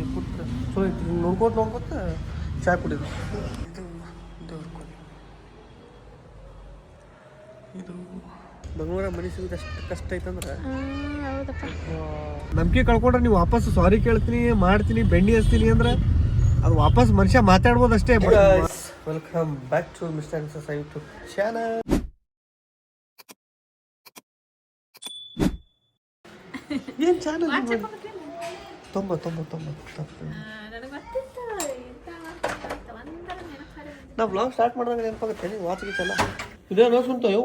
ಇಲ್ಲಿ ಕೂತ್ರೆ ಚಲೋ ಐತಿ ನೋಡ್ಕೋತ ನೋಡ್ಕೋತ ಚಾ ಕುಡಿದು ಇದು ದೇವ್ರ ಕೊನೆ ಇದು ಬೆಂಗಳೂರ ಮನೆ ಸಿಗೋದು ಅಷ್ಟು ಕಷ್ಟ ಐತಂದ್ರೆ? ಹೌದಪ್ಪ. ನಂಬಿಕೆ ಕಳ್ಕೊಂಡ್ರೆ ನೀವು ವಾಪಸ್ ಸಾರಿ ಕೇಳ್ತೀನಿ ಮಾಡ್ತೀನಿ ಬೆಣ್ಣೆ ಹಚ್ತೀನಿ ಅಂದ್ರೆ ಅದು ವಾಪಸ್ ಮನುಷ್ಯ ಮಾತಾಡ್ಬೋದು ಅಷ್ಟೇ. Welcome back to mister answers YouTube channel ಏನ್ ಚಾನಲ್ ನಾ ಬ್ಲಾಗ್ ಸ್ಟಾರ್ಟ್ ಮಾಡಿದಾಗ ನೆನಪಾಗುತ್ತೆ ನೀವು ವಾಚ್ ಗೀಚಲ್ಲ ಇದೇನೋ ಸುಂತ ಯೋ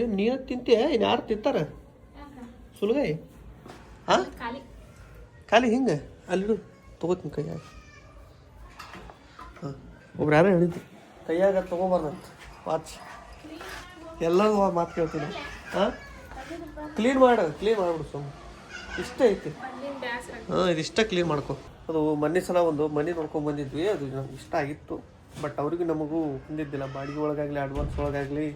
ಏನು ನೀನು ತಿಂತೆ ಇನ್ನು ಯಾರು ತಿಂತಾರೆ? ಸುಲಗಾಯಿ ಹಾಂ ಖಾಲಿ. ಹಿಂಗೆ? ಅಲ್ಲಿಡು ತೊಗೋತೀನಿ ಕೈಯಾಗ. ಹಾಂ ಒಬ್ರು ಯಾರೋ ಹೇಳಿದ್ರು. ಕೈಯಾಗ ತಗೋಬಾರ್ದಂತ ವಾಚ್ ಎಲ್ಲರೂ ಮಾತು ಕೇಳ್ತೀನಿ. ಹಾಂ ಕ್ಲೀನ್ ಮಾಡು ಕ್ಲೀನ್ ಮಾಡಿಬಿಡು ಸುಮ್ಮನೆ ಇಷ್ಟ ಐತಿ. ಹಾಂ, ಇದಿಷ್ಟ ಕ್ಲೀನ್ ಮಾಡ್ಕೊ. ಅದು ಮೊನ್ನೆ ಸಲ ಒಂದು ಮನೆ ನೋಡ್ಕೊಂಡ್ ಬಂದಿದ್ವಿ, ಅದು ಇಷ್ಟ ಆಗಿತ್ತು. ಬಟ್ ಅವ್ರಿಗೂ ನಮಗೂ ಹೊಂದಿದ್ದಿಲ್ಲ ಬಾಡಿಗೆ ಒಳಗಾಗಲಿ ಅಡ್ವಾನ್ಸ್ ಒಳಗಾಗಲಿ,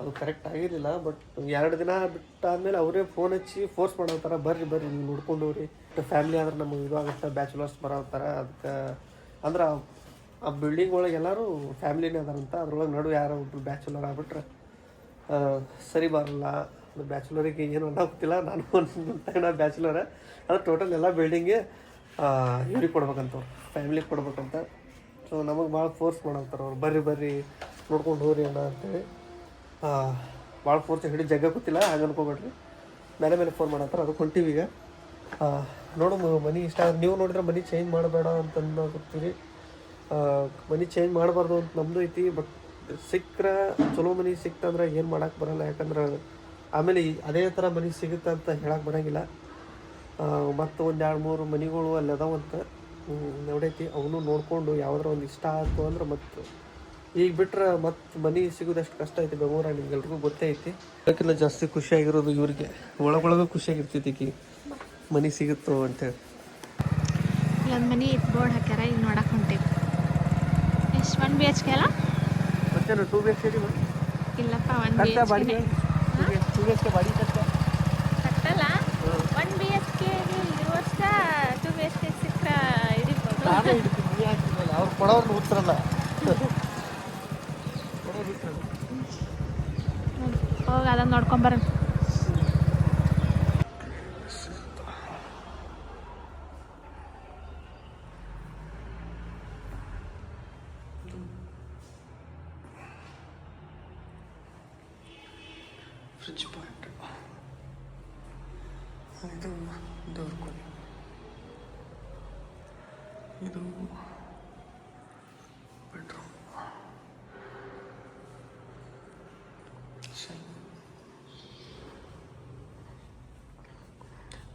ಅದು ಕರೆಕ್ಟ್ ಆಗಿರಲಿಲ್ಲ. ಬಟ್ ಎರಡು ದಿನ ಬಿಟ್ಟಾದ್ಮೇಲೆ ಅವರೇ ಫೋನ್ ಹಚ್ಚಿ ಫೋರ್ಸ್ ಮಾಡೋತರ ಬರ್ರಿ ಬರ್ರಿ, ನೀವು ನೋಡ್ಕೊಂಡು ಫ್ಯಾಮಿಲಿ ಆದ್ರೆ ನಮಗೆ ಇದು ಆಗುತ್ತೆ ಬ್ಯಾಚುಲರ್ಸ್ ಬರತ್ತಾರ ಅದಕ್ಕೆ, ಅಂದ್ರೆ ಆ ಬಿಲ್ಡಿಂಗ್ ಒಳಗೆ ಎಲ್ಲರೂ ಫ್ಯಾಮಿಲಿನೇ ಅದಾರಂತ, ಅದ್ರೊಳಗೆ ನಡು ಯಾರೋ ಒಬ್ರು ಬ್ಯಾಚುಲರ್ ಆಗ್ಬಿಟ್ರೆ ಸರಿ ಬರಲ್ಲ ಬ್ಯಾಚುಲರಿಗೆ ಏನು ಗೊತ್ತಿಲ್ಲ. ನಾನು ಒಂದು ಬ್ಯಾಚುಲರ ಅದು ಟೋಟಲ್ ಎಲ್ಲ ಬಿಲ್ಡಿಂಗ್ ಇವ್ರಿಗೆ ಕೊಡ್ಬೇಕಂತ ಫ್ಯಾಮಿಲಿಗೆ ಕೊಡ್ಬೇಕಂತ. ಸೊ ನಮಗೆ ಭಾಳ ಫೋರ್ಸ್ ಮಾಡಂತಾರೆ ಅವ್ರು. ಬರ್ರಿ ಬರ್ರಿ. ನೋಡ್ಕೊಂಡು ಹೋಗ್ರಿ ಅಣ್ಣ ಅಂತೇಳಿ. ಭಾಳ ಫೋರ್ಸ್ ಹಿಡಿದು ಜಗ್ಗ ಗೊತ್ತಿಲ್ಲ. ಹಾಗೆ ಅನ್ಕೋಬೇಡ್ರಿ. ಮೇಲೆ ಮೇಲೆ ಫೋನ್ ಮಾಡಂತಾರೆ ಅದಕ್ಕೆ ಹೊಂಟೀವಿ ಈಗ. ನೋಡು ಮನಿ ಇಷ್ಟ ನೀವು ನೋಡಿದ್ರೆ ಮನಿ ಚೇಂಜ್ ಮಾಡಬೇಡ ಅಂತ ಗೊತ್ತೀರಿ. ಮನಿ ಚೇಂಜ್ ಮಾಡಬಾರ್ದು ಅಂತ ನಮ್ಮದು ಐತಿ. ಬಟ್ ಸಿಕ್ಕರೆ, ಚಲೋ ಮನಿ ಸಿಕ್ತಂದ್ರೆ ಏನು ಮಾಡೋಕ್ಕೆ ಬರಲ್ಲ. ಯಾಕಂದ್ರೆ ಆಮೇಲೆ ಅದೇ ಥರ ಮನೆ ಸಿಗುತ್ತೆ ಅಂತ ಹೇಳಕ್ಕೆ ಬರೋಂಗಿಲ್ಲ. ಮತ್ತು ಒಂದು ಎರಡು ಮೂರು ಮನೆಗಳು ಅಲ್ಲಿ ಅದಾವಂತ ನೋಡೈತಿ. ಅವನು ನೋಡಿಕೊಂಡು ಯಾವ್ದಾರ ಒಂದು ಇಷ್ಟ ಆಯಿತು ಅಂದ್ರೆ ಮತ್ತು ಈಗ ಬಿಟ್ರೆ ಮತ್ತು ಮನೆ ಸಿಗೋದಷ್ಟು ಕಷ್ಟ ಐತಿ ಬೆಂಗಳೂರಾಗ ನಿಮ್ಗೆಲ್ರಿಗೂ ಗೊತ್ತೇ ಐತಿ. ಅದಕ್ಕಿಂತ ಜಾಸ್ತಿ ಖುಷಿಯಾಗಿರೋದು ಇವರಿಗೆ. ಒಳಗೊಳಗೆ ಖುಷಿಯಾಗಿರ್ತೈತಿ ಕಿ ಮನೆ ಸಿಗುತ್ತೋ ಅಂತೇಳಿ ಇಲ್ಲೊಂದು ಮನೆ ಇತ್ತು ಬೋರ್ಡ್ ಹಾಕ್ಯಾರ ಈಗ ನೋಡಕ್ಕೆ ಹೊಂಟೇವಿ. ಎಷ್ಟು ಒನ್ ಬಿ ಎಚ್ ಕೆ ಅಲ್ಲ? ಮತ್ತೇನು ಟೂ ಬಿ ಎಚ್ ಕೆ ಇಲ್ಲಪ್ಪ one B H two B H K ಬಾಡಿಗೆ ಕಟ್ಟ ಕಟ್ಟಲ್ಲ. ಒನ್ ಬಿ ಎಚ್ ಕೆ ಇರುವಷ್ಟ ಟು ಬಿ ಎಚ್ ಕೆ ಸಿಕ್ಕರೆ ಹಿಡಿಬೋದು. ನಾನೇ ಹಿಡಿತೀನಿ ನೀ ಹಾಕ್ತಿರಲ್ಲ ಅವ್ರು ಕೊಡೋರ್ನ ಉತ್ತರಲ್ಲ ಕೊಡೋರು ಉತ್ತರಲ್ಲ ಹೋಗಿ ಅದನ್ನು ನೋಡ್ಕೊಂಬರೋಣ ಫ್ರಿಡ್ಜ್ ಪಾಯಿಂಟ್ ಇದು ದೇವ್ರ ಕೊನೆ ಇದು ಬೆಡ್ರೂಮ್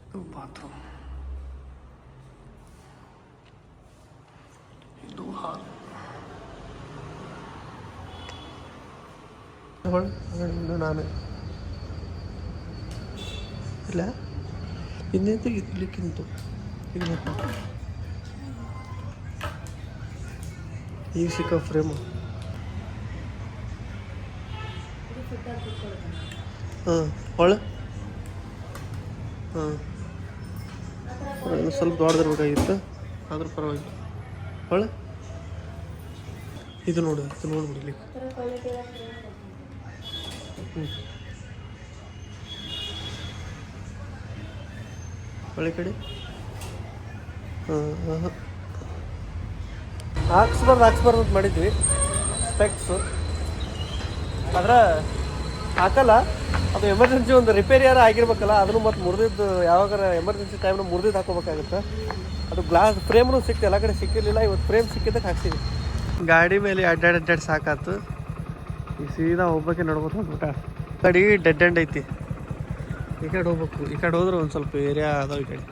ಇದು ಬಾತ್ರೂಮ್ ಇದು ಹಾಲ್ ಇದು ನಾನು ಇಲ್ಲ. ಇನ್ನೇನು ಇರ್ಲಿಕ್ಕಿಂತು ಇದು ಮತ್ತೆ ಈಗ ಸಿಕ್ಕ ಫ್ರೇಮು ಹಾಂ, ಒಳ. ಹಾಂ. ಸ್ವಲ್ಪ ದೊಡ್ಡದಿರ್ಬೇಕಾಗಿತ್ತು. ಆದ್ರೂ ಪರವಾಗಿಲ್ಲ. ಒಳ. ಇದು ನೋಡು, ಇದು ನೋಡ್ಬಿಡ್ಲಿ ಹ್ಞೂ ಹಾಂ ಹಾಕ್ಸ್ಬಾರ್ದು ಹಾಕ್ಸ್ಬಾರ್ದು ಅಂತ ಮಾಡಿದ್ವಿ. ಸ್ಪೆಕ್ಸ್ ಆದ್ರೆ ಹಾಕಲ್ಲ. ಅದು ಎಮರ್ಜೆನ್ಸಿ ಒಂದು ರಿಪೇರಿ ಯಾರು ಆಗಿರ್ಬೇಕಲ್ಲ, ಅದನ್ನು ಮತ್ತು ಮುರಿದಿದ್ದು ಯಾವಾಗಾರ ಎಮರ್ಜೆನ್ಸಿ ಟೈಮ್ನ ಮುರಿದಿದ್ದು ಹಾಕೋಬೇಕಾಗುತ್ತೆ ಅದು ಗ್ಲಾಸ್ ಫ್ರೇಮ್ನು ಸಿಕ್ತು ಎಲ್ಲ ಕಡೆ ಸಿಕ್ಕಿರಲಿಲ್ಲ, ಇವತ್ತು ಫ್ರೇಮ್ ಸಿಕ್ಕಿದ್ದಕ್ಕೆ ಹಾಕ್ಸಿದ್ವಿ. ಗಾಡಿ ಮೇಲೆ ಅಡ್ಡಾಡ್ ಅಡ್ಡಾಡ್ ಸಾಕಾತು. ಈ ಸೀದಾ ಹೋಗ್ಬೇಕೆ ನೋಡ್ಬೋದು ಊಟ ಕಡಿಗೆ ಡೆಡ್ ಎಂಡ್ ಐತಿ. ಈ ಕಡೆ ಹೋಗ್ಬೇಕು. ಈ ಕಡೆ ಹೋದ್ರೆ ಒಂದು ಸ್ವಲ್ಪ ಏರಿಯಾ ಅದಾವ ಈ ಕಡೆ.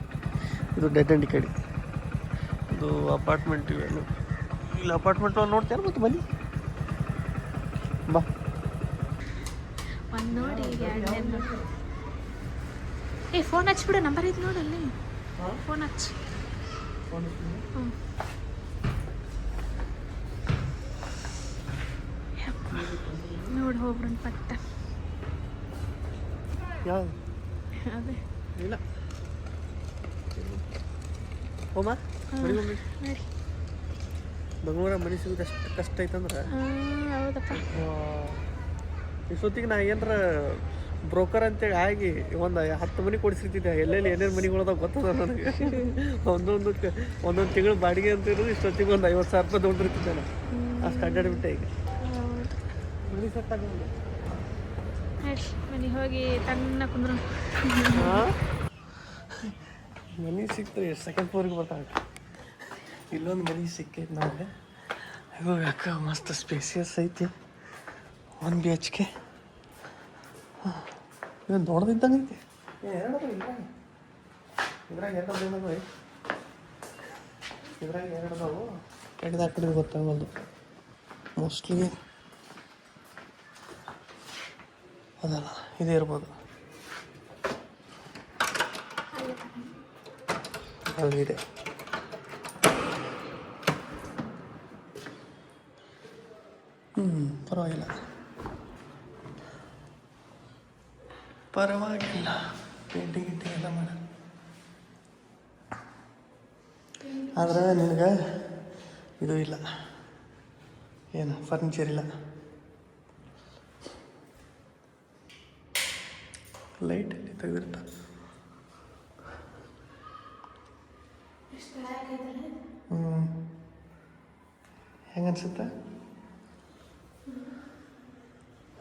ಇದು ಡೆಡ್ ಎಂಡ್ ಈ ಕಡೆ. ಇದು ಅಪಾರ್ಟ್ಮೆಂಟ್ ಇವೆಲ್ಲ ಇಲ್ಲಿ ಅಪಾರ್ಟ್ಮೆಂಟ್ ನೋಡ್ತೇನೆ ಮತ್ತು ಬನ್ನಿ. ಬಾ. ನೋಡಿ ನೋಡಿ ಏ ಫೋನ್ ಹಚ್ಬಿಡು ನಂಬರ್ ಐತಿ ಅಲ್ಲಿ. ಫೋನ್ ಹಚ್ಚಿ. ಹ್ಞೂ ನೋಡಿ ಹೋಗ್ಬಿಡೋಣ ಪಟ್ಟ. ಯಾವ್ದು ಅದೇ. ಇಲ್ಲ. ಹೋಮ? ಬೆಂಗಳೂರಾಗ ಮನೆ ಸಿಗೋದು ಕಷ್ಟ ಐತಂದ್ರೆ ಹೌದಪ್ಪ. ಇಷ್ಟೊತ್ತಿಗೆ ನಾ ಏನಾರ ಬ್ರೋಕರ್ ಅಂತೇಳಿ ಆಗಿ ಒಂದು ಹತ್ತು ಮನೆ ಕೊಡಿಸಿರ್ತಿದ್ದೆ. ಎಲ್ಲೆಲ್ಲಿ ಏನೇನು ಮನೆಗಳದಾವ ಗೊತ್ತದ ನನಗೆ? ಒಂದೊಂದು ಒಂದೊಂದು ತಿಂಗಳು ಬಾಡಿಗೆ ಅಂತ ಇರೋದು ಇಷ್ಟೊತ್ತಿಗೆ ಒಂದು ಐವತ್ತು ಸಾವಿರ ರೂಪಾಯಿ ತೊಗೊಂಡಿರ್ತಿದ್ದೆ ನಾನು. ಅಷ್ಟು ಅಡ್ಡಾಡ್ಬಿಟ್ಟೆ ಈಗ. ಮನೆ ಸೆಟ್ ನಡಿ ಮನೆಗೆ ಹೋಗಿ ತಣ್ಣ ಕುಂದ್ರು. ಮನೆ ಸಿಕ್ತು ಸೆಕೆಂಡ್ ಫೋರ್ಗೆ ಬರ್ತಾವೆ ಇಲ್ಲೊಂದು ಮನೆ ಸಿಕ್ಕೈತೆ ನಮಗೆ. ಇವಾಗ ಅಕ್ಕ ಮಸ್ತ್ ಸ್ಪೇಸಿಯಸ್ ಐತಿ ಒನ್ ಬಿ ಎಚ್ ಕೆ ಇದು ದೊಡ್ಡದಿದ್ದಂಗೆ ಐತಿ. ಎರಡು ಇದ್ರಾಗ. ಎರಡು ಅದಾವ ಇದ್ರಾಗ ಎರಡು ಅದಾವು. ಕೆಳಗೆ ಆ ಕಡೆ ಗೊತ್ತಾಗಲ್ದು. ಮೋಸ್ಟ್ಲಿ ಅದಲ್ಲ, ಇದೇ ಇರ್ಬೋದು. ಅಲ್ಲಿದೆ ಹ್ಞೂ ಪರವಾಗಿಲ್ಲ. ಪರವಾಗಿಲ್ಲ. ಪೇಂಟಿಂಗ್ ಗಿಂಟಿಂಗ್ ಎಲ್ಲ ಮಾಡ. ಆದ್ರೆ ನಿನಗೆ ಇದು ಇಲ್ಲ. ಏನು ಫರ್ನಿಚರ್ ಇಲ್ಲ. ಲೈಟ್ ತೆಗೆದಿರ್ತ. ಹ್ಞೂ ಹೆಂಗೆ ಅನ್ಸುತ್ತೆ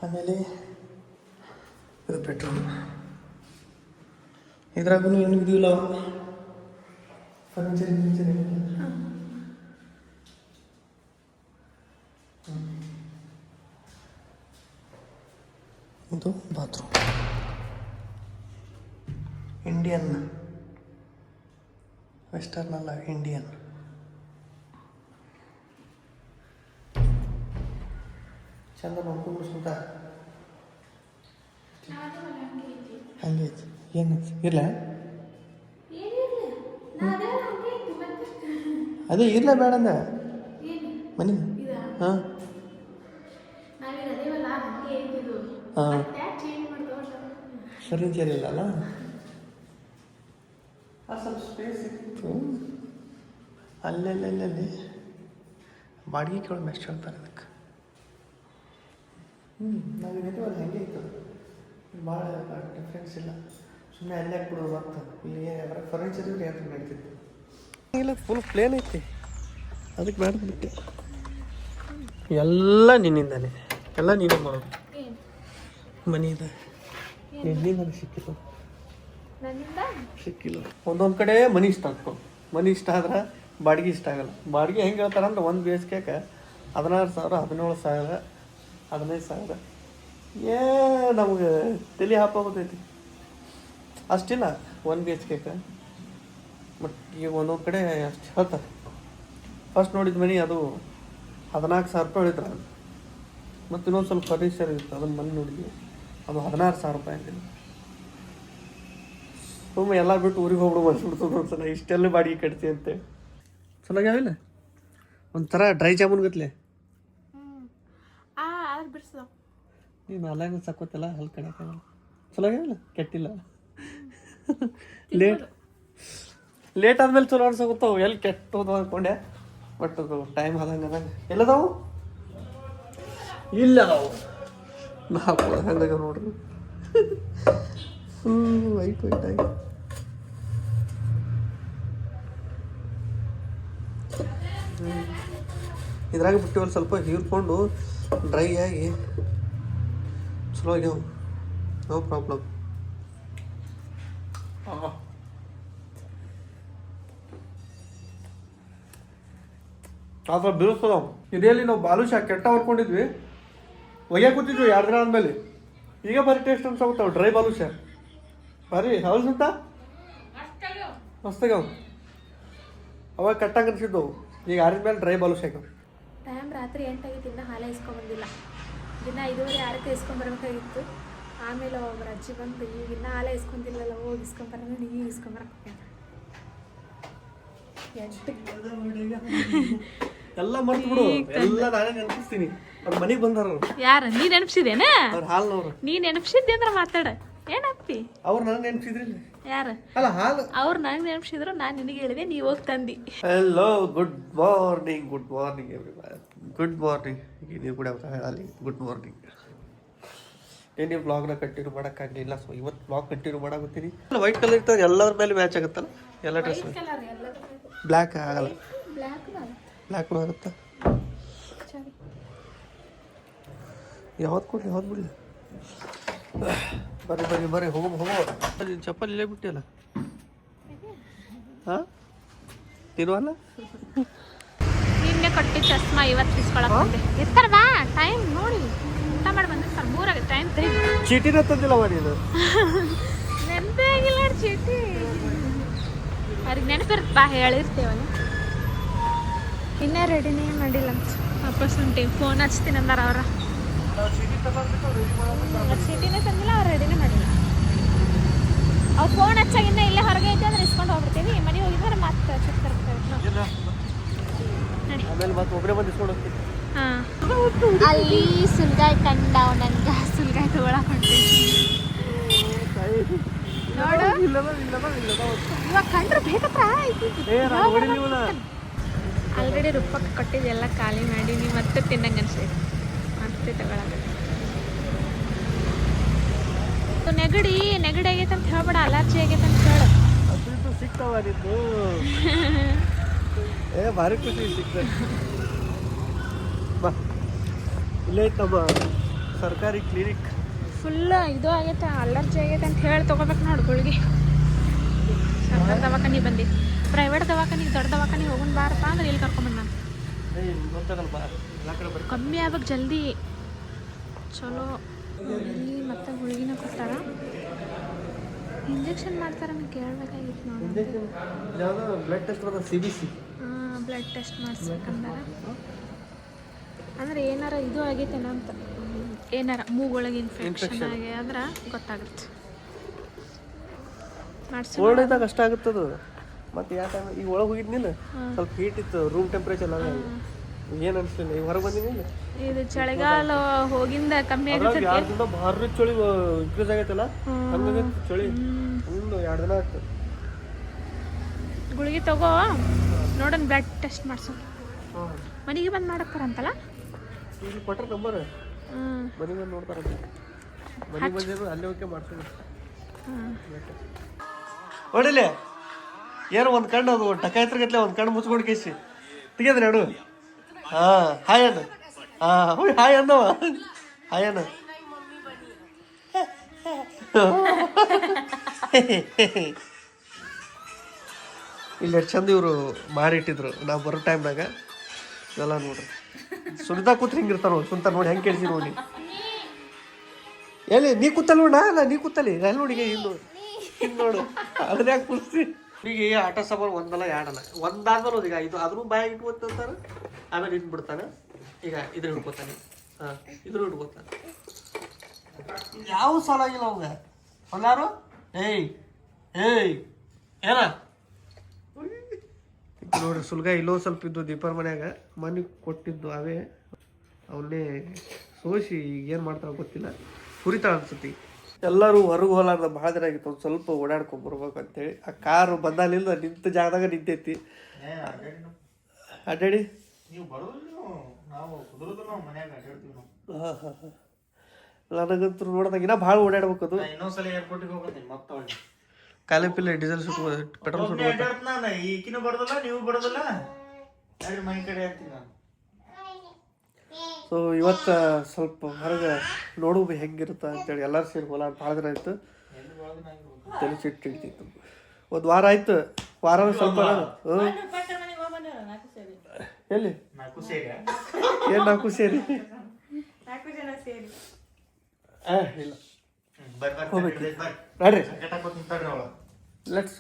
ಆಮೇಲೆ ಇದು ಪೆಟ್ರೋಲ್. ಇದ್ರಾಗೂ ಏನು ಇದಿಲ್ಲ ಫರ್ನಿಚರ್ ಫರ್ನಿಚರ್ ಇದು ಬಾತ್ರೂಮ್ ಇಂಡಿಯನ್ ವೆಸ್ಟರ್ನ್ ಅಲ್ಲ ಇಂಡಿಯನ್ ಚಂದ ನೋಡ್ಕೊಂಡು ಸುತ್ತ ಹಂಗೆ ಐತಿ ಏನು ಇಲ್ಲ ಅದೇ ಇರ್ಲ ಬೇಡ ಅಂದ ಮನೆ ಹಾಂ ಹಾಂ ಸರಿ ಇಲ್ಲ ಅಲ್ಲ ಸ್ವಲ್ಪ ಸ್ಪೇಸ್ ಇತ್ತು ಅಲ್ಲೆಲ್ಲೆಲ್ಲಿ ಬಾಡಿಗೆ ಕೇಳೋ ಎಷ್ಟು ಹೇಳ್ತಾರೆ ಅದಕ್ಕೆ. ಹ್ಞೂ ನನಗೆ ಇದ್ದೀವಲ್ಲ ಹೆಂಗೆ ಇತ್ತು? ಭಾಳ ಡಿಫ್ರೆನ್ಸ್ ಇಲ್ಲ. ಸುಮ್ಮನೆ ಅಲ್ಲೇ ಕೊಡೋದು ಮತ್ತೆ ಇಲ್ಲಿ ಫರ್ನಿಚರ್ ಇದ್ರೆ ಏನು ನಡೀತಿತ್ತು ಇಲ್ಲ ಫುಲ್ ಪ್ಲೇನ್ ಐತಿ. ಅದಕ್ಕೆ ಬೇಡ ಬಿಟ್ಟೆ. ಎಲ್ಲ ನಿನ್ನಿಂದಾನೆ. ಎಲ್ಲ ನೀನೇ ಮಾಡೋದು. ಮನೆಯಿಂದ ನಿನ್ನಿಂದ ನನಗೆ ಸಿಕ್ಕಿಲ್ಲ. ಒಂದೊಂದು ಕಡೆ ಮನಿ ಇಷ್ಟ ಆಗ್ತವೆ ಮನಿ ಇಷ್ಟ ಆದ್ರೆ ಬಾಡಿಗೆ ಇಷ್ಟ ಆಗಲ್ಲ. ಬಾಡಿಗೆ ಹೆಂಗೆ ಹೇಳ್ತಾರೆ ಅಂದ್ರೆ ಒಂದು ಬಿ ಎಚ್ ಕೆ ಹದಿನಾರು ಸಾವಿರ, ಹದಿನೇಳು ಸಾವಿರ, ಹದಿನೈದು ಸಾವಿರ. ಏ, ನಮ್ಗೆ ತಲೆ ಹಾಕೋತೈತಿ ಅಷ್ಟಿಲ್ಲ ಒನ್ ಬಿ ಎಚ್ ಕೆಕ ಬಟ್ ಈಗ ಒಂದೊಂದು ಕಡೆ ಅಷ್ಟು ಹೇಳ್ತಾರೆ. ಫಸ್ಟ್ ನೋಡಿದ ಮನೆ ಅದು ಹದಿನಾಲ್ಕು ಸಾವಿರ ರೂಪಾಯಿ ಹೇಳಿದ್ರೆ. ಮತ್ತು ಇನ್ನೊಂದು ಸ್ವಲ್ಪ ಫರ್ನಿಚರ್ ಇತ್ತು. ಅದನ್ನು ಮನೆ ನೋಡಿದ್ವಿ. ಅದು ಹದಿನಾರು ಸಾವಿರ ರೂಪಾಯಿ ಅಂತಿಲ್ಲ ಸುಮ್ಮನೆ ಎಲ್ಲ ಬಿಟ್ಟು ಊರಿಗೆ ಹೋಗ್ಬಿಡು ಅನ್ಸ್ಬಿಡ್ತದೆ ಒಂದ್ಸಲ ಇಷ್ಟೆಲ್ಲ ಬಾಡಿಗೆ ಕಟ್ತಿ ಅಂತೆ. ಚಲೋ ಆಗ್ಯಾವಿಲ್ಲ ಒಂಥರ ಡ್ರೈ ಜಾಮೂನ್ ಗತ್ಲೆ? ನೀನು ಅಲ್ಲ ಸಾಕೋತಿಲ್ಲ ಅಲ್ಲಿ ಕಡೆಯಕ್ಕಾಗಲ್ಲ ಚಲೋ ಆಗ್ಯಾವಿಲ್ಲ ಕೆಟ್ಟಿಲ್ಲ ಲೇಟ್ ಲೇಟ್ ಆದ್ಮೇಲೆ ಚಲೋ ಅನ್ಸೋಗುತ್ತಾವು ಎಲ್ಲಿ ಕೆಟ್ಟು ಹೋದ ಅನ್ಕೊಂಡೆ. ಬಟ್ ಅದು ಟೈಮ್ ಆದಂಗೆ ಅದಂಗೆ ಎಲ್ಲದಾವು? ಇಲ್ಲ ಅದಾವು ನಾಲ್ಕು ಹಂಗಾಗ ನೋಡ್ರಿ. ಫುಲ್ ವೈಟ್ ವೈಟ್ ಆಗಿ ಇದ್ರಾಗ ಬಿಟ್ಟಿವಲ್ಲ ಸ್ವಲ್ಪ ಹೀರ್ಕೊಂಡು ಡ್ರೈ ಆಗಿ ಚಲೋ ಆಗ್ಯಾವ ನೋ ಪ್ರಾಬ್ಲಮ್ ಆದ್ರೆ ಬೀಳಿಸ್ತದ ಇದೇಲಿ ನಾವು ಬಾಲುಶಾ ಕೆಟ್ಟ ಹೊರ್ಕೊಂಡಿದ್ವಿ ಒಯ್ಯ ಕೂತಿದ್ವಿ, ಎರಡು ದಿನ ಆದ್ಮೇಲೆ. ಈಗ ಬರೀ ಟೇಸ್ಟ್ ಅನ್ಸಾಗುತ್ತಾವ ಡ್ರೈ ಬಾಲುಷಾ ಬರೀ ಹೌದು ಸುತ್ತ ಮಸ್ತಾಗ್ಯಾವ ಅವಾಗ ಕಟ್ಟಂಗೆ ಅನ್ಸಿದ್ದವು ಈಗ ಆರಿದ ಮೇಲೆ ಡ್ರೈ ಬಾಲು ಆಗ್ಯಾವ ಟೈಮ್ ರಾತ್ರಿ ಎಂಟಾಗಿತ್ತು ಇನ್ನೂ ಹಾಲೇ ಇಸ್ಕೊಂಬಂದಿಲ್ಲ ದಿನ ಐದೂವರೆ ಆರಕ್ಕೆ ಇಸ್ಕೊಂಬರ್ಬೇಕಾಗಿತ್ತು ಆಮೇಲೆ ಒಬ್ಬರು ಅಜ್ಜಿ ಬಂದು ಈಗ ಇನ್ನೂ ಹಾಲೇ ಇಸ್ಕೊಂತಿಲ್ಲಲ್ಲ ಹೋಗಿ ಇಸ್ಕೊಂಬರೋಣ ಈಗ ಇಸ್ಕೊಂಬರ ಎಲ್ಲ ಮರ್ತು ಬಿಡು. ಎಲ್ಲ ನಾನೇ ನೆನಪಿಸ್ತೀನಿ. ಅವ್ರ ಮನೆಗೆ ಬಂದಾರ ಯಾರ? ನೀ ನೆನಪಿಸಿದೇನ ಅವ್ರ ಹಾಲ್ನವ್ರು. ನೀ ನೆನಪಿಸಿದ್ದೆ ಅಂದ್ರೆ ಮಾತಾಡ. ಏನಪ್ಪಿ ಅವ್ರು ನನಗೆ ನೆನ್ಸಿದ್ರಿಲ್ಲ ಯಾರು? ಅಲ್ಲ ಹಾಲು. ಅವ್ರು ನಂಗೆ ನೆನಪಿಸಿದ್ರು ನಾನು ನಿನಗೆ ಹೇಳಿದೆ ನೀವು ಹೋಗಿ ತಂದಿ. Hello good morning good morning good morning ನೀವು ಕೂಡ ಹೇಳಲಿ ಗುಡ್ ಮಾರ್ನಿಂಗ್ ಏನು ನೀವು ಬ್ಲಾಗ್ನ ಕಂಟಿನ್ಯೂ ಮಾಡೋಕ್ಕಾಗಲಿಲ್ಲ ಸೊ ಇವತ್ತು ಬ್ಲಾಗ್ ಕಂಟಿನ್ಯೂ ಮಾಡಾಕತ್ತೀನಿ ವೈಟ್ ಕಲರ್ ಇರ್ತದೆ ಎಲ್ಲರ ಮೇಲೆ ಮ್ಯಾಚ್ ಆಗುತ್ತಲ್ಲ? ಎಲ್ಲ ಡ್ರೆಸ್ ಕಲರ್ ಎಲ್ಲ ಬ್ಲ್ಯಾಕ್ ಆಗಲ್ಲ. ಬ್ಲ್ಯಾಕ್ ಬ್ಲ್ಯಾಕ್ನು ಆಗುತ್ತಾ ಯಾವತ್ತು ಕೊಡಿ ಯಾವ್ದು ಬಿಡಲಿ? ಬರ್ರಿ ಬರ್ರಿ ಬರ್ರಿ ಹೋಗೋ ಹೋಗೋ. ಅಲ್ಲಿ ಚಪ್ಪಲ್ ಇಲ್ಲೇ ಬಿಟ್ಟಿಯಲ್ಲ? ಹಾಂ? ತಿರುವಲ್ಲ ನಿನ್ನೆ ಕೊಟ್ಟಿ ಚಸ್ಮಾ ಇವತ್ತು ಇಸ್ಕೊಳಕ್ ಇರ್ತಾರ ಬಾ ಟೈಮ್ ನೋಡಿ. ಊಟ ಮಾಡಿ ಬಂದಿರ್ತಾರೆ ಮೂರಾಗ ಟೈಮ್ ಟೈಮ್ ಚೀಟಿನ ತಂದಿಲ್ಲ ಮಾಡಿ ಇದು. ನೆನಪೇ ಆಗಿಲ್ಲ ಚೀಟಿ. ಅವ್ರಿಗೆ ನೆನಪಿರುತ್ತೆ ಬಾ ಹೇಳಿರ್ತೇವಲ್ಲ. ಇನ್ನೇ ರೆಡಿನೇ ಮಾಡಿಲ್ಲ. ಅಂತ ವಾಪಸ್ ಉಂಟಿ ಫೋನ್ ಹಚ್ತೀನಿ ಅಂದಾರ ಅವ್ರ. ತಂದಿಲ್ಲ ಅವ್ರು ರೆಡಿನೇ ಮಾಡಿಲ್ಲ. ಅವ್ರು ಫೋನ್ ಹಚ್ಚಾಗಿಂದ ಇಲ್ಲೇ ಹೊರಗೆ ಐತೆ ಅಂದ್ರೆ ಇಸ್ಕೊಂಡು ಹೋಗ್ಬಿಡ್ತೀವಿ. ಮನೆಗೆ ಹೋಗಿದ್ರೆ ಮತ್ತೆ ಚೆಕ್ ತರ್ತೇವೆ. ಅಲ್ಲಿ ಸುಲ್ಗಾಯ್ ಕಂಡ ನನ್ಗೆ ಸುಲ್ಗಾಯ್ ತಗೊಳಕ್ ನೋಡು. ಇವಾಗ ಕಂಡ್ರೆ ಬೇಕತ್ರ ಆಲ್ರೆಡಿ ರುಪ್ಪಕ್ಕೆ ಕೊಟ್ಟಿದ್ದೆಲ್ಲ ಖಾಲಿ ಮಾಡಿ ನೀವು ಮತ್ತೆ ತಿನ್ನಂಗೆ ಅನ್ಸೈತಿ ಮತ್ತೆ ತಗೊಳಕ ನೆಗಡಿ ನೆಗಡಿ ಆಗೈತೆ ಅಂತ ಹೇಳ್ಬೇಡ ಅಲರ್ಜಿ ಆಗೈತೆ ಅಂತ ಹೇಳು. ಅದ್ರದ್ದು ಸಿಗ್ತಾವ ನಿಂದು. ಏ ಭಾರಿ ಖುಷಿ ಸಿಗ್ತದೆ. ಬಾ ಇಲ್ಲೇ ನಮ್ಮ ಸರ್ಕಾರಿ ಕ್ಲಿನಿಕ್. ಫುಲ್ ಇದು ಆಗೈತೆ ಅಲರ್ಜಿ ಆಗೈತೆ ಅಂತ ಹೇಳಿ ತಗೋಬೇಕು ನೋಡಿ ಗುಳಿಗೆ. ಸರ್ಕಾರಿ ದವಾಖಾನೆ ಬಂದಿ. ಪ್ರೈವೇಟ್ ದವಾಖಾನಿಗೆ ದೊಡ್ಡ ದವಾಖಾನಿಗೆ ಹೋಗೋಣ ಬಾರಪ್ಪ ಅಂದ್ರೆ ಇಲ್ಲಿ ಕರ್ಕೊಂಬಂದು ನಾನು. ಕಮ್ಮಿ ಆಗ್ಬೇಕು ಜಲ್ದಿ. ಚಲೋ. ಇಲ್ಲಿ ಮತ್ತೆ ಗುಳಿಗಿನ ಕೊಟ್ಟಾರ ಇಂಜೆಕ್ಷನ್ ಮಾಡ್ತಾರ ನೀವು ಕೇಳ್ಬೇಕಾಗಿತ್ತು ಇಂಜೆಕ್ಷನ್ ಬ್ಲಡ್ ಟೆಸ್ಟ್ ಬರ್ತದೆ C B C blood test ಮಾಡಿಸ್ಬೇಕಂದಾರ. ಅಂದ್ರೆ ಏನಾರ ಇದು ಆಗೈತೇನೋ ಅಂತ. ಏನಾರ ಮೂಗೊಳಗೆ ಇನ್ಫೆಕ್ಷನ್ ಆಗಿ ಆದ್ರೆ ಗೊತ್ತಾಗುತ್ತೆ. ಮಾಡಿಸಿ ಕಷ್ಟ ಆಗುತ್ತದು ಮತ್ತೆ ಯಾವ ಟೈಮ್ ಈಗ ಒಳಗೆ ಹೋಗಿದ್ನಿಲ್ಲ ಸ್ವಲ್ಪ ಹೀಟ್ ಇತ್ತು ರೂಮ್ ಟೆಂಪ್ರೇಚರ್ ಅಲ್ಲ ಏನು ಅನ್ಸಲಿಲ್ಲ ಈಗ ಹೊರಗೆ ಬಂದಿನಿಲ್ಲ ಇದು ಚಳಿಗಾಲ ಹೋಗಿಂದ ಕಮ್ಮಿ ಆಗತ್ತೆ ಭಾರಿ ಚಳಿ ಇನ್ಕ್ರೀಸ್ ಆಗೈತಲ್ಲ? ಹಂಗಾಗಿ ಚಳಿ ಒಂದು ಎರಡು ದಿನ ಆಯ್ತು. ಗುಳಿಗೆ ತಗೋ ನೋಡೋಣ ಬ್ಲಡ್ ಟೆಸ್ಟ್ ಮಾಡ್ಸೋಣ ಮನೆಗೆ ಬಂದು ಮಾಡಕ್ಕೆ ಬರಂತಲ್ಲ? ಈಗ ಕೊಟ್ಟರೆ ನಂಬರ್. ಮನೆಗೆ ಬಂದು ನೋಡ್ತಾರಂತೆ ಮನೆಗೆ ಬಂದಿದ್ರು ಅಲ್ಲೇ ಹೋಗಿ ಮಾಡ್ಸೋಣ ಹೊಡಿಲೆ. ಏನೋ ಒಂದು ಕಣ್ಣು ಅದು ಟಕಾಯ್ತ್ರ ಗಟ್ಲೆ ಒಂದು ಕಣ್ಣು ಮುಚ್ಕೊಂಡು ಕೇಸಿ. ತೆಗಿಯದ್ರಿ ಅಡು ಹಾಂ ಹಾಯ್ ಅಣ್ಣ ಹೋಯ್, ಹಾಯ್ ಅಂದವ ಹಾಯ್ ಅನ್ನ. ಇಲ್ಲಿ ಎಷ್ಟು ಚಂದ ಇವರು ಮಾರಿಟ್ಟಿದ್ರು. ನಾವು ಬರೋ ಟೈಮ್ನಾಗ ಎಲ್ಲ ನೋಡ್ರಿ. ಸುನಿತಾ ಕೂತ್ರಿ ಹಿಂಗಿರ್ತಾರ ನೋಡಿ, ಸುನಿತಾ ನೋಡಿ ಹೆಂಗೆ ಕೇಳಿಸಿ ನೋಡಿ. ಎಲ್ಲಿ, ನೀ ಕೂತಲ್ಲ ನೋಡ ಅಲ್ಲ ನೀ ಕೂತಲ್ಲಿ ಅಲ್ಲಿ ನೋಡಿ, ಹಿಂಗೆ ಹಿಂಗೆ ನೋಡು. ಅದನ್ನ ಯಾಕೆ ಕೂರಿಸಿ ಈಗ ಆಟ ಸಾಮಾನು ಒಂದಲ್ಲ ಎರಡಲ್ಲ. ಒಂದಾದ್ಮೇಲೆ ಒಂದು ಈಗ ಇದು ಅದನ್ನು ಇಟ್ಟು ಇಟ್ಕೊತಂತಾರ, ಆಮೇಲೆ ಇದ್ ಬಿಡ್ತಾನೆ. ಈಗ ಇದ್ರ ಹಿಡ್ಕೊತಾನೆ. ಹಾಂ ಇದ್ರ ಹುಡ್ಕೋತಾನೆ. ಯಾವ ಸಾಲ ಆಗಿಲ್ಲ ಅವಾಗ ಹೊಲಾರು ಏಯ್ ಏಯ್ ಏನ? ನೋಡ್ರಿ ಸುಲ್ಗ ಇಲ್ಲೋ ಸ್ವಲ್ಪ ಇದ್ದು ದೀಪರ ಮನ್ಯಾಗ ಮನೆ ಕೊಟ್ಟಿದ್ದು ಅವೇ. ಅವನ್ನೇ ಸೋಸಿ ಈಗ ಏನು ಮಾಡ್ತಾರ ಗೊತ್ತಿಲ್ಲ. ಹುರಿತಾಳ ಅನ್ಸತಿ ಎಲ್ಲರೂ ಹೊರಗೆ ಹೋಲಾರ್ದ ಭಾಳ ದಿನ ಆಗಿತ್ತು ಒಂದು ಸ್ವಲ್ಪ ಓಡಾಡ್ಕೊಂಡು ಬರ್ಬೇಕು ಅಂತೇಳಿ ಆ ಕಾರು ಬಂದಾಲಿಂದ ನಿಂತ ಜಾಗದಾಗ ನಿಂತೈತಿ. ಅಡ್ಡಾಡಿ ನೀವು ಬರೋದು ನೀವು. ನಾವು ಕುದುರೋದು ನಾವು ಮನ್ಯಾಗ ಅಡ್ಡಾಡ್ತೀವಿ ನಾವು. ಹಾಂ ಹಾಂ ಹಾಂ. ನನಗಂತೂ ನೋಡಿದಾಗ ಇನ್ನೂ ಭಾಳ ಓಡಾಡ್ಬೇಕು ಅದು. ಇನ್ನೊಂದ್ಸಲ ಏರ್ಪೋರ್ಟಿಗೆ ಹೋಗ್ತೀನಿ ಮತ್ತೆ ಒಳ್ಳೆ. ಪಿಲ್ಲೆ ಡೀಸೆಲ್ ಸುಟ್ಟು ಪೆಟ್ರೋಲ್ ಸುಟ್ಟು ಅಡ್ಡಾಡ್ತ ನಾನು ಈಕಿನೂ ಬರೋದಿಲ್ಲ ನೀವು ಬರೋದಿಲ್ಲ? ಎರಡು ಮೈ ಕಡೆ ಅಂತೀನಿ ನಾನು. ಸೊ ಇವತ್ತು ಸ್ವಲ್ಪ ಹೊರಗೆ ನೋಡುವು ಹೆಂಗಿರುತ್ತೆ ಅಂತೇಳಿ ಎಲ್ಲರೂ ಸೇರಿ ಹೊಲ ಭಾಳ ದಿನ ಆಯ್ತು. ಬರೋದಿಲ್ಲ ತಲೆ ಸಿಟ್ಟು ಹಿಡಿತಿತ್ತು. ಒಂದು ವಾರ ಆಯ್ತು. ವಾರ ಸ್ವಲ್ಪ ಹ್ಞೂ ಎಲ್ಲಿ? ನಾಲ್ಕು ಸೇರಿ ಏನು ನಾಲ್ಕು ಸೇರಿ. ಆ, ಇಲ್ಲ. ಬರ್ರಿ ನೋಡ್ರಿ. ಜಾಕೆಟ್ ಹಾಕೋತ್ ನಿಂತಾಡ್ರಿ ಅವಳು ಲೆಟ್ಸ್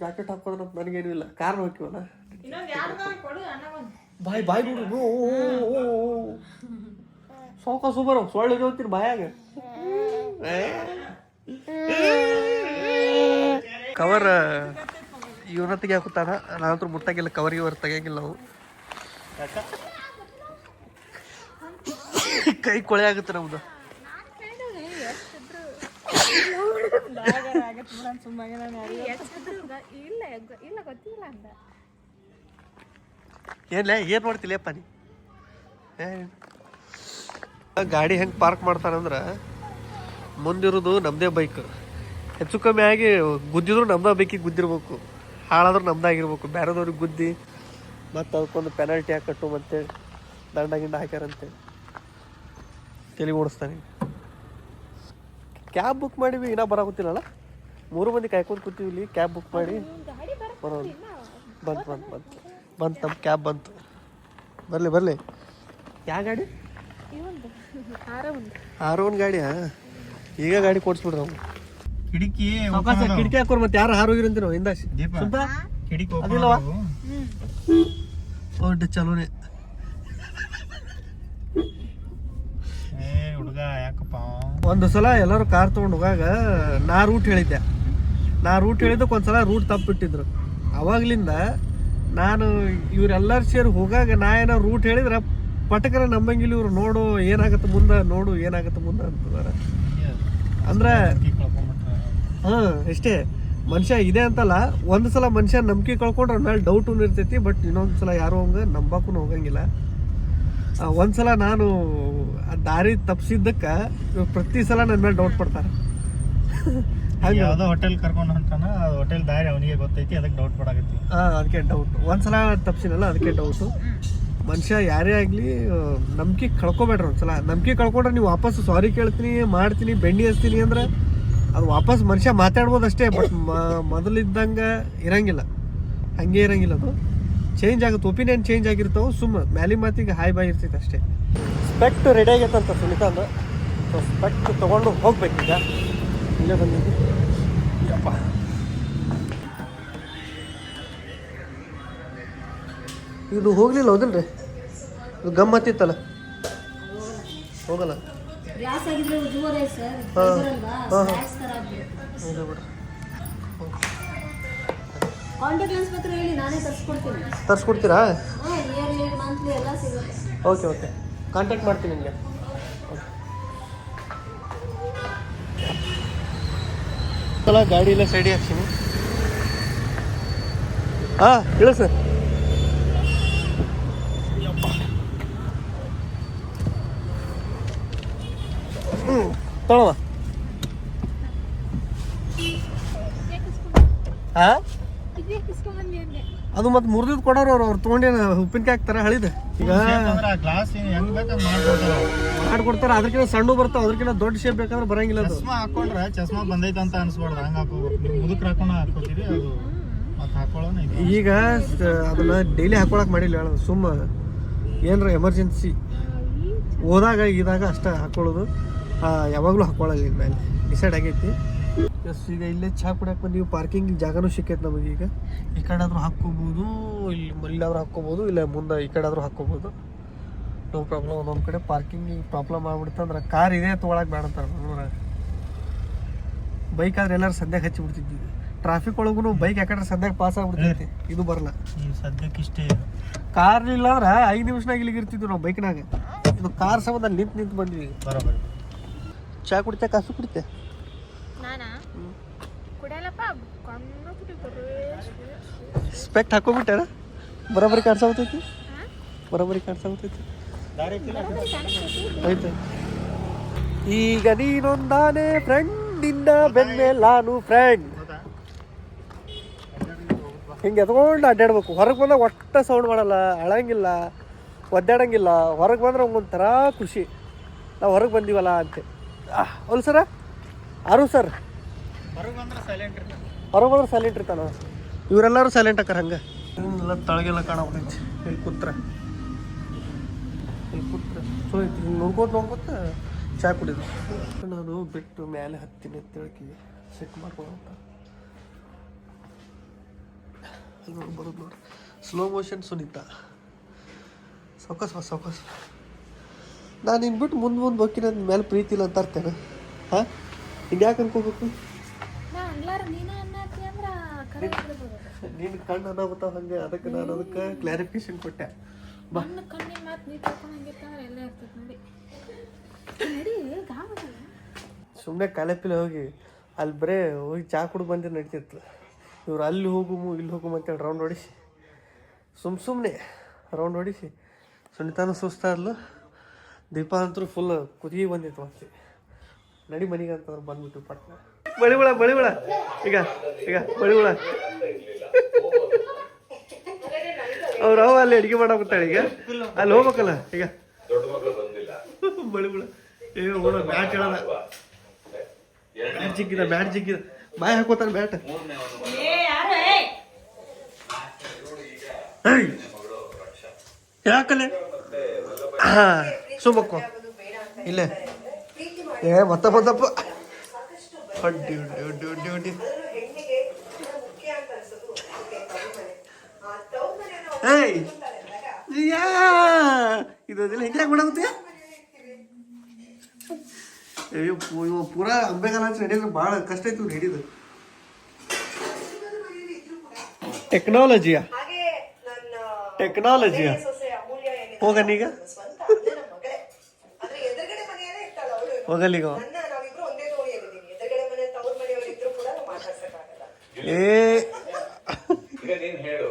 ಜಾಕೆಟ್ ಹಾಕೋದ್ರ ನನಗೇನು ಇಲ್ಲ. ಕಾರ್ ಹೋಗ್ತೀವಲ್ಲ ಬಾಯ್ ಬಾಯ್ ಬಿಡು. ಸೋಕ ಸೂಪರ್ ಸೊಳ್ಳೆ ಹೋಗ್ತೀನಿ ಬಾಯಾಗ. ಕವರ್ ಇವನ ತೆಗಿಯಾಕುತ್ತಾನ? ನಾನಂತೂ ಮುಟ್ಟಾಗಿಲ್ಲ. ಕವರ್ ಇವ್ರ ತೆಗಿಯಂಗಿಲ್ಲ ನಾವು ಕೈ ಕೊಳೆ ಆಗುತ್ತೆ ನಮ್ದು ಏನ್ಲೇ ಏನ್ ಮಾಡ್ತಿಲ್ಲಪ್ಪ ನೀ? ಏ, ಗಾಡಿ ಹೆಂಗೆ ಪಾರ್ಕ್ ಮಾಡ್ತಾರಂದ್ರೆ ಮುಂದಿರೋದು ನಮ್ಮದೇ ಬೈಕ್ ಹೆಚ್ಚು ಕಮ್ಮಿ ಆಗಿ ಗುದ್ದಿದ್ರು ನಮ್ದೇ ಬೈಕಿಗೆ ಗುದ್ದಿರ್ಬೇಕು. ಹಾಳಾದ್ರೂ ನಮ್ದಾಗಿರ್ಬೇಕು. ಬೇರೆದವ್ರಿಗೆ ಗುದ್ದಿ ಮತ್ತು ಅದಕ್ಕೊಂದು ಪೆನಾಲ್ಟಿ ಹಾಕಟ್ಟು ಮತ್ತೆ ದಂಡ ಗಿಂಡ ಹಾಕ್ಯಾರಂತೇಳಿ ತಲೆ ಓಡಿಸ್ತಾನೆ. ಕ್ಯಾಬ್ ಬುಕ್ ಮಾಡಿವಿ ಇನ್ನೂ ಬರಾಗುತ್ತಿಲ್ಲಲ್ಲ ಮೂರು ಮಂದಿ ಕಾಯ್ಕೊಂಡು ಕೂತೀವಿ ಇಲ್ಲಿ ಕ್ಯಾಬ್ ಬುಕ್ ಮಾಡಿ. ಬರೋದು ಬಂತು ಬಂತು ಬಂತು. ಬಂತು ನಮ್ಮ ಕ್ಯಾಬ್ ಬಂತು. ಬರಲಿ ಬರಲಿ. ಯಾವ ಗಾಡಿ? ಇವಂದು ಗಾಡಿಯ ಒಂದು ಆರ್ ಒನ್ ಗಾಡಿಯಾ? ಈಗ ಗಾಡಿ ಕೊಡ್ಸ್ಬಿಡ್ರಿ ನಾವು. ಕಿಟಕಿ ಕಿಟಕಿ ಹಾಕೋರ್ ಮತ್ತೆ ಯಾರು ಹಾರೋಗಿರಂತ ನಾವು ಹಿಂದ ದೀಪ. ಸುಬ್ಬ ಕಿಟಕಿ ದೊಡ್ಡ ಚಲೋನೆ ಹುಡುಗ ಯಾಕಪ್ಪ? ಒಂದು ಸಲ ಎಲ್ಲರೂ ಕಾರ್ ತೊಗೊಂಡು ಹೋಗಾಗ ನಾ ರೂಟ್ ಹೇಳಿದ್ದೆ. ನಾ ರೂಟ್ ಹೇಳಿದ್ದಕ್ಕೆ ಒಂದ್ಸಲ ರೂಟ್ ತಪ್ಪಿಟ್ಟಿದ್ರು. ಅವಾಗ್ಲಿಂದ ನಾನು ಇವರೆಲ್ಲರೂ ಸೇರಿ ಹೋಗಾಗ ನಾ ಏನೋ ರೂಟ್ ಹೇಳಿದ್ರೆ ಪಟಕರ ನಂಬಂಗಿಲ್ಲ ಇವ್ರು ನೋಡು ಏನಾಗತ್ತೆ ಮುಂದೆ ನೋಡು ಏನಾಗತ್ತೆ ಮುಂದೆ ಅಂತದಾರ. ಅಂದ್ರೆ ಹಾಂ ಅಷ್ಟೇ. ಮನುಷ್ಯ ಇದೆ ಅಂತಲ್ಲ ಒಂದು ಸಲ ಮನುಷ್ಯ ನಂಬಿಕೆ ಕಳ್ಕೊಂಡ್ರೆ ಮೇಲೆ ಡೌಟ್ ಇರ್ತೈತಿ ಬಟ್ ಇನ್ನೊಂದು ಸಲ ಯಾರೋ ಹಂಗೆ ನಂಬಕ್ಕೂ ಹೋಗಂಗಿಲ್ಲ. ಒಂದ್ ಸಲ ನಾನು ಆ ದಾರಿ ತಪ್ಪಿಸಿದ್ದಕ್ಕೆ ಪ್ರತಿ ಸಲ ನನ್ನ ಮೇಲೆ ಡೌಟ್ ಪಡ್ತಾರೆ. ಹಾಗೆ. ಯಾವುದೋ ಹೋಟೆಲ್ ಕರ್ಕೊಂಡು ಹೊಂಟಾನ ಹೋಟೆಲ್ ದಾರಿ ಅವನಿಗೆ ಗೊತ್ತೈತಿ ಅದಕ್ಕೆ ಡೌಟ್ ಪಡಾಕತ್ತಿ. ಹಾಂ ಅದಕ್ಕೆ ಡೌಟ್ ಒಂದ್ಸಲ ತಪ್ಸಿನಲ್ಲ ಅದಕ್ಕೆ ಡೌಟು ಮನುಷ್ಯ ಯಾರೇ ಆಗಲಿ ನಂಬಿಕೆ ಕಳ್ಕೊಬೇಡ್ರಿ ಒಂದ್ಸಲ ನಂಬಿಕೆ ಕಳ್ಕೊಂಡ್ರೆ ನೀವು ವಾಪಸ್ ಸಾರಿ ಕೇಳ್ತೀನಿ ಮಾಡ್ತೀನಿ ಬೆಂಡಿ ಹಚ್ತೀನಿ ಅಂದ್ರೆ ಅದು ವಾಪಸ್ ಮನುಷ್ಯ ಮಾತಾಡ್ಬೋದು ಅಷ್ಟೇ ಬಟ್ ಮೊದಲಿದ್ದಂಗೆ ಇರಂಗಿಲ್ಲ. ಹಂಗೆ ಇರಂಗಿಲ್ಲ ಅದು. ಚೇಂಜ್ ಆಗುತ್ತೆ ಒಪಿನಿಯನ್ ಚೇಂಜ್ ಆಗಿರ್ತಾವೆ ಸುಮ್ಮ ಮ್ಯಾಲಿ ಮಾತಿಗೆ ಹಾಯ್ ಬಾಯ್ ಇರ್ತೈತೆ ಅಷ್ಟೇ. ಸ್ಪೆಕ್ಟ್ ರೆಡಿ ಆಗೈತಂತ ಸುನಿತಾ ಅಂದ್ರೆ ಸೊ ಸ್ಪೆಕ್ಟ್ ತೊಗೊಂಡು ಹೋಗ್ಬೇಕೀಗ ಇಲ್ಲೇ ಬಂದಿದ್ದು ಯಪ್ಪ. ಇದು ಹೋಗ್ಲಿಲ್ಲ, ಹೌದಿಲ್ರಿ? ಇದು ಗಮ್ಮತ್ತಿತ್ತಲ್ಲ? ಹೋಗಲ್ಲ. ಗ್ಲಾಸ್ ಆಗಿದ್ರೆ ಸರ್ ಕಾಂಟ್ಯಾಕ್ಟ್ ಲೆನ್ಸ್ ಮಾತ್ರ ಹೇಳಿ ನಾನೇ ತರಿಸ್ಕೊಡ್ತೀನಿ. ತರಿಸ್ಕೊಡ್ತೀರಾ? ಹಾಂ ಇಯರ್ಲಿ ಮಂತ್ಲಿ ಎಲ್ಲ ಸಿಗುತ್ತೆ. ಓಕೆ ಓಕೆ ಕಾಂಟ್ಯಾಕ್ಟ್ ಮಾಡ್ತೀನಿ ನಿಮಗೆ. ಗಾಡಿ ಎಲ್ಲ ಸೈಡಿ ಹಾಕ್ತೀನಿ ಹಾಂ ಹೇಳು ಸರ್ ಹ್ಞೂ ಹಾಂ ಅಂದೆ ಮತ್ತೆ ಮುರಿದಿದ್ದು ಕೊಡೋರು ಅವ್ರು ಅವ್ರು ತೊಗೊಂಡೇನು ಉಪ್ಪಿನಕಾಯಿ ಹಾಕ್ತಾರೆ ಹಳಿದ? ಈಗ ಮಾಡ್ಕೊಡ್ತಾರ ಅದಕ್ಕಿಂತ ಸಣ್ಣ ಬರ್ತಾವ ಅದಕ್ಕಿಂತ ದೊಡ್ಡ ಶೇಪ್ ಬೇಕಾದ್ರೆ ಬರಂಗಿಲ್ಲ ಚಸ್ಮಾ ಹಾಕೊಂಡ್ರೆ ಚಸ್ಮಾ ಬಂದೈತೆ ಅಂತ ಅನ್ಸ್ಬಾರ್ದು ಹಂಗ ಮುದುಕ್ರ ಹಾಕೊಂಡ ಹಾಕೋತೀರಿ ಅದು ಈಗ ಅದನ್ನ ಡೈಲಿ ಹಾಕೊಳಕ್ ಮಾಡಿಲ್ಲ ಹೇಳೋದು ಸುಮ್ಮ. ಏನರ ಎಮರ್ಜೆನ್ಸಿ ಹೋದಾಗ ಇದಾಗ ಅಷ್ಟೇ ಹಾಕೊಳ್ಳೋದು. ಯಾವಾಗಲೂ ಹಾಕೊಳ್ಳಲ್ಲ ಇನ್ ಮೇಲೆ. ಡಿಸೈಡ್ ಆಗೈತಿ. ಎಸ್ ಈಗ ಇಲ್ಲೇ ಚಹಾ ಕುಡಿಯಕ್ಕೆ ನೀವು ಪಾರ್ಕಿಂಗ್ ಜಾಗನೂ ಸಿಕ್ಕೈತೆ ನಮಗೆ ಈಗ. ಈ ಕಡೆ ಆದರೂ ಹಾಕ್ಕೋಬೋದು ಇಲ್ಲಿ ಇಲ್ಲಾದ್ರೂ ಹಾಕ್ಕೋಬೋದು ಇಲ್ಲ ಮುಂದೆ ಈ ಕಡೆ ಆದರೂ ಹಾಕ್ಕೋಬೋದು. ನೋ ಪ್ರಾಬ್ಲಮ್ ಒಂದೊಂದು ಕಡೆ ಪಾರ್ಕಿಂಗ್ ಪ್ರಾಬ್ಲಮ್ ಆಗ್ಬಿಡ್ತಂದ್ರೆ ಕಾರ್ ಇದೇ ತೊಗೊಳಕ್ಕೆ ಬೇಡ ಅಂತಾರೆ ಬೈಕ್ ಆದ್ರೆ ಎಲ್ಲರೂ ಸದ್ಯಕ್ಕೆ ಹಚ್ಚಿಬಿಡ್ತಿದ್ವಿ. ಟ್ರಾಫಿಕ್ ಒಳಗೂ ಬೈಕ್ ಯಾಕಂದ್ರೆ ಸದ್ಯಕ್ಕೆ ಪಾಸ್ ಆಗ್ಬಿಡ್ತೈತಿ. ಇದು ಬರಲ್ಲ. ಸದ್ಯಕ್ಕೆ ಇಷ್ಟೇ. ಕಾರ್ ಇಲ್ಲ ಅಂದ್ರೆ ಐದು ನಿಮಿಷನಾಗ ಇಲ್ಲಿಗೆ ಇರ್ತಿದ್ವಿ ನಾವು ಬೈಕ್ನಾಗ ಇದು ಕಾರ್ ಸಂಬಂಧ ನಿಂತು ನಿಂತು ಬಂದ್ವಿ ಬರೋಬರಿ. ಚಾ ಕುಡಿತೆ ಕಾಸು ಕುಡಿತೆ ನಾನಾ? ಕುಡಿಯಲ್ಲಪ್ಪ ಕಣ್ಣು ಕುಡಿ ಬರೇ ಸ್ಪೆಕ್ಟ್ ಹಾಕೋಬಿಟ್ಟಾರ ಬರೋಬ್ಬರಿ ಕಾಣಿಸ್ತೈತಿ ಬರೋಬ್ಬರಿ ಕಾಣಿಸ್ತೈತಿ? ಆಯ್ತು. ಈಗ ನೀನೊಂದಾನೆ ಫ್ರೆಂಡ್ ನಿನ್ನ ಬೆನ್ಮೇಲೆ ನಾನು ಫ್ರೆಂಡ್? ಹಿಂಗೆ ಎತ್ಕೊಂಡು ಅಡ್ಡಾಡ್ಬೇಕು ಹೊರಗೆ ಬಂದಾಗ ಒಟ್ಟ ಸೌಂಡ್ ಮಾಡಲ್ಲ ಅಳಂಗಿಲ್ಲ ಒದ್ದಾಡಂಗಿಲ್ಲ. ಹೊರಗೆ ಬಂದ್ರೆ ಒಂಥರ ಖುಷಿ. ನಾವು ಹೊರಗೆ ಬಂದೀವಲ್ಲ ಅಂತೆ. ಅಲ್ಲ ಸರ? ಅರು ಸರ್? ಹೊರಗ್ ಬಂದ್ರೆ ಸೈಲೆಂಟ್ ಇರ್ತಾನೆ. ಇವರೆಲ್ಲರೂ ಸೈಲೆಂಟ್ ಆಕಾರ ಹಂಗೆ? ಎಲ್ಲ ತಳಗೆಲ್ಲ ಕಾಣಬಿಟ್ಟೈತಿ ಇಲ್ಲಿ ಕೂತ್ರ. ಇಲ್ಲಿ ಕೂತ್ರ. ಸೊ ನೋಡ್ಕೋತ ನೋಡ್ಕೋತ ಚಾ ಕುಡಿದು. ನಾನು ಬಿಟ್ಟು ಮೇಲೆ ಹತ್ತಿನ ತಿಳ್ಕಿ ಸೆಟ್ ಮಾಡ್ಕೊಳಂತ ಅಲ್ಲಿ ನೋಡಿ, ಬರೋದು ನೋಡಿ. Slow motion Sunita. ಸೌಕಸ್ ಸೌಕಸ್ ನಾನು ಇನ್ನು ಬಿಟ್ಟು ಮುಂದೆ ಮುಂದೆ ಹೋಗಿ ನನ್ನ ಮೇಲೆ ಪ್ರೀತಿ ಇಲ್ಲ ಅಂತ ಅರ್ತೇನೆ ಹಾಂ? ಹಿಂಗೆ ಯಾಕೆ ಅನ್ಕೋಬೇಕು. ನಿನ್ನ ಕಣ್ಣು ಅನಾಗುತ್ತಾವ ಹಂಗೆ ಅದಕ್ಕೆ ನಾನು ಅದಕ್ಕೆ ಕ್ಲಾರಿಫಿಕೇಶನ್ ಕೊಟ್ಟೆ. ಬಾ. ಸುಮ್ಮನೆ ಕಾಲೇಪಿಲೆ ಹೋಗಿ ಅಲ್ಲಿ ಬರೇ ಹೋಗಿ ಚಾ ಕುಡ್ದು ಬಂದು ನಡೀತಿತ್ತು. ಇವ್ರು ಅಲ್ಲಿ ಹೋಗುಮು ಇಲ್ಲಿ ಹೋಗುಮು ಅಂತೇಳಿ ರೌಂಡ್ ಹೊಡಿಸಿ. ಸುಮ್ಮ ಸುಮ್ಮನೆ ರೌಂಡ್ ಹೊಡಿಸಿ. ಸುನಿತಾನು ಸುಸ್ತಾದ್ಲು ದೀಪ ಅಂತೂ ಫುಲ್ ಕುದಿ ಬಂದಿತ್ತು ಮತ್ತೆ. ನಡಿ ಮನೆಗೆ ಅಂತಂದ್ರೆ ಬಂದ್ಬಿಟ್ಟು ಪಟ್ನ. ಬಳಿಹುಳ ಬಳಿಹುಳ ಈಗ ಈಗ ಬಳಿಹುಳ ಅವ್ರ ಅವ ಅಲ್ಲಿ ಅಡಿಗೆ ಮಾಡಾಕತ್ತಾಳೆ ಈಗ. ಅಲ್ಲಿ ಹೋಗ್ಬೇಕಲ್ಲ ಈಗ. ಬಳಿಹುಳ ಏ ಹುಳ ಬ್ಯಾಟ್ ಹೇಳಲ್ಲ ಬ್ಯಾಟ್ ಜಿಕ್ಕಿದ ಬ್ಯಾಟ್ ಜಿಕ್ಕಿದ ಬಾಯ್ ಹಾಕೋತಾನೆ ಬ್ಯಾಟ್! ಯಾಕಲೆ? ಹಾ. ಸುಮ್ಮಕ್ಕೋ. ಇಲ್ಲೇ. ಏ ಮತ್ತ ಬಂದಪ್ಪ ಅಡ್ಡಿ ಉಡ್ಡಿ ಉಡ್ಡಿ ಏಯ್ ಯಾ ಇದೆಲ್ಲ ಹೆಂಗೆ ಮಾಡಾಗುತ್ತೆ ಅಯ್ಯೋ ಇವ ಪೂರಾ ಅಂಬೆಗಾಲ ಹಚ್ಚಿ ನಡೆಯೋದು ಭಾಳ ಕಷ್ಟ ಐತಿ ಹಿಡಿದು. ಟೆಕ್ನಾಲಜಿಯಾ ಟೆಕ್ನಾಲಜಿಯಾ ಹೋಗನೀಗ ಸ್ವಂತ ಅಣ್ಣನ ಮಗಳೇ ಆದ್ರೆ ಎದುರುಗಡೆ ಮನೆಯಲ್ಲೇ ಇರ್ತಾಳ ಅವಳು ಹೋಗಲ್ಲಿಗ ನನ್ನ ನಾವಿಬ್ರು ಒಂದೇ ದೋಣಿಯಲ್ಲಿದ್ದೀವಿ ಎದುರುಗಡೆ ಮನೆ ತವ್ರ ಮನೆಯವರು ಇದ್ರು ಕೂಡ ನಾವು ಮಾತಾಡ್ಸಕ್ಕಾಗಲ್ಲ ಏ. ಈಗ ಹೇಳು.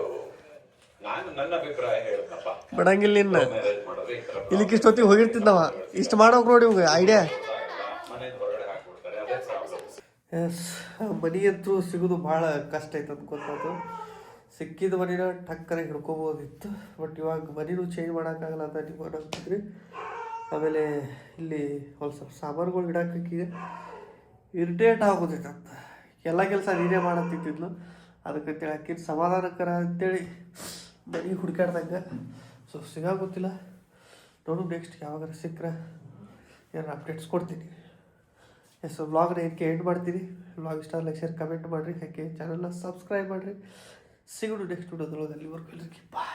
ನಾನು ನನ್ನ ಅಭಿಪ್ರಾಯ ಹೇಳಪ್ಪ ಬಿಡಂಗಿಲ್ಲ ಇನ್ನ ಮ್ಯಾರೇಜ್ ಇಷ್ಟೊತ್ತಿ ಇಲ್ಲಿಕ್ಕೆ ಇಷ್ಟೊತ್ತಿಗೆ ಹೋಗಿರ್ತಿದ್ದವ ಇಷ್ಟು ಮಾಡೋಕೆ ನೋಡಿ ಇವಾಗ ಐಡಿಯಾ ಮನೆ ಎಸ್ ಅಂತೂ ಸಿಗೋದು ಭಾಳ ಕಷ್ಟ ಐತೆ ಗೊತ್ತಾಯ್ತು. ಸಿಕ್ಕಿದ ಮನಿನ ಟಕ್ಕನೆ ಹಿಡ್ಕೋಬೋದಿತ್ತು. ಬಟ್ ಇವಾಗ ಮನಿನೂ ಚೇಂಜ್ ಮಾಡೋಕ್ಕಾಗಲ್ಲ ಅಂತ ನೀವು ಅನ್ನೋದಿದ್ರಿ ಆಮೇಲೆ ಇಲ್ಲಿ ಸ್ವಲ್ಪ ಸಾಮಾನುಗಳು ಇಡೋಕ್ಕೆ ಇರಿಟೇಟ್ ಆಗೋದಿತ್ತು ಎಲ್ಲ ಕೆಲಸ ನೀನೇ ಮಾಡತ್ತಿದ್ಲು ಅದಕ್ಕೆ ಆಕಿನ ಸಮಾಧಾನಕರ ಅಂತೇಳಿ ಮನೆ ಹುಡುಕಾಡ್ದಂಗೆ. ಸೊ ಸಿಗಾಗೊತ್ತಿಲ್ಲ. ನೋಡು ನೆಕ್ಸ್ಟ್ ಯಾವಾಗಾರ ಸಿಕ್ಕರೆ ಏನಾರು ಅಪ್ಡೇಟ್ಸ್ ಕೊಡ್ತೀನಿ. ಎಸ್ ವ್ಲಾಗ್ನ ಏನಕ್ಕೆ ಎಂಡ್ ಮಾಡ್ತೀನಿ. ವ್ಲಾಗ್ ಇಷ್ಟ ಲೈಕ್ ಶೇರ್ ಕಮೆಂಟ್ ಮಾಡಿರಿ. ಹಾಗೆ ಚಾನಲ್ನ ಸಬ್ಸ್ಕ್ರೈಬ್ ಮಾಡಿರಿ. ಸಿಗೋಣ ನೆಕ್ಸ್ಟ್ ವಿಡಿಯೋದೊಳಗೆ ಅಲ್ಲಿವರೆಗೂ ಬಾಯ್